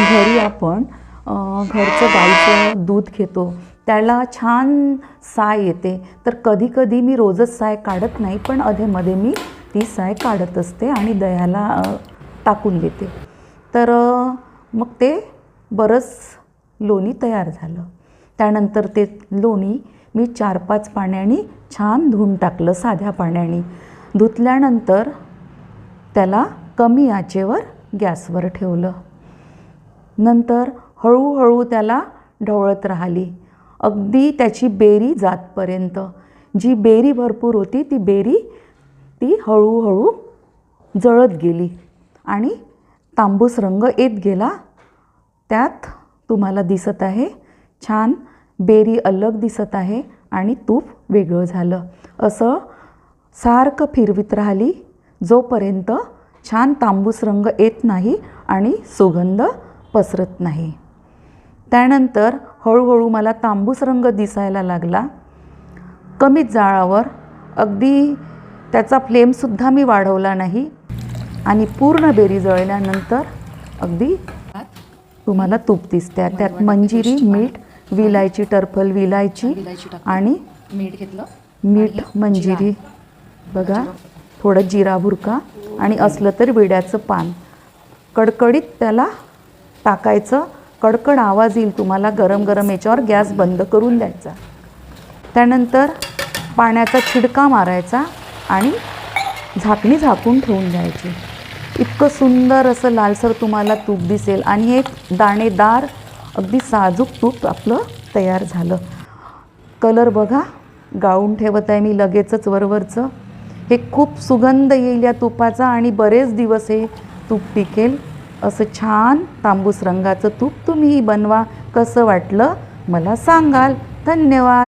घरी आपण घरचं गाईचं दूध घेतो त्याला छान साय येते. तर कधीकधी मी रोजच साय काढत नाही पण अधेमध्ये मी ती साय काढत असते आणि दह्याला टाकून देते. तर मग ते बरंच लोणी तयार झालं. त्यानंतर ते लोणी मी चार पाच पाण्याने छान धुवून टाकलं साध्या पाण्याने. धुतल्यानंतर त्याला कमी आचेवर गॅसवर ठेवलं. नंतर हळूहळू त्याला ढवळत राहिली. अगदी त्याची बेरी जातपर्यंत. जी बेरी भरपूर होती ती बेरी ती हळूहळू जळत गेली आणि तांबूस रंग येत गेला. त्यात तुम्हाला दिसत आहे छान बेरी अलग दिसत आहे आणि तूप वेगळं झालं. असं सारखं फिरवीत राहिली जोपर्यंत छान तांबूस रंग येत नाही आणि सुगंध पसरत नाही. त्यानंतर हळूहळू मला तांबूस रंग दिसायला लागला. कमीच जाळावर अगदी त्याचा फ्लेमसुद्धा मी वाढवला नाही आणि पूर्ण बेरी जळल्यानंतर अगदी तुम्हाला तूप दिसते. त्यात मंजिरी मीठ विलायची टरफल विलायची. आणि मीठ घेतलं मीठ मंजिरी. बघा थोडं जिरा भुरका आणि असलं तर विड्याचं पान. कडकडीत त्याला टाकायचं. कडकड आवाज येईल तुम्हाला गरम गरम याच्यावर गॅस बंद करून द्यायचा. त्यानंतर पाण्याचा छिडका मारायचा आणि झाकणी झाकून ठेवून द्यायची इतकं सुंदर असं लालसर तुम्हाला तूप दिसेल आणि एक दाणेदार अगदी साजूक तूप आपलं तयार झालं. कलर बघा गाळून ठेवत आहे मी लगेचच वरवरचं. हे खूप सुगंध येईल या तुपाचा आणि बरेच दिवस हे तूप टिकेल असं छान तांबूस रंगाचं तूप तुम्हीही बनवा. कसं वाटलं? मला सांगाल. धन्यवाद.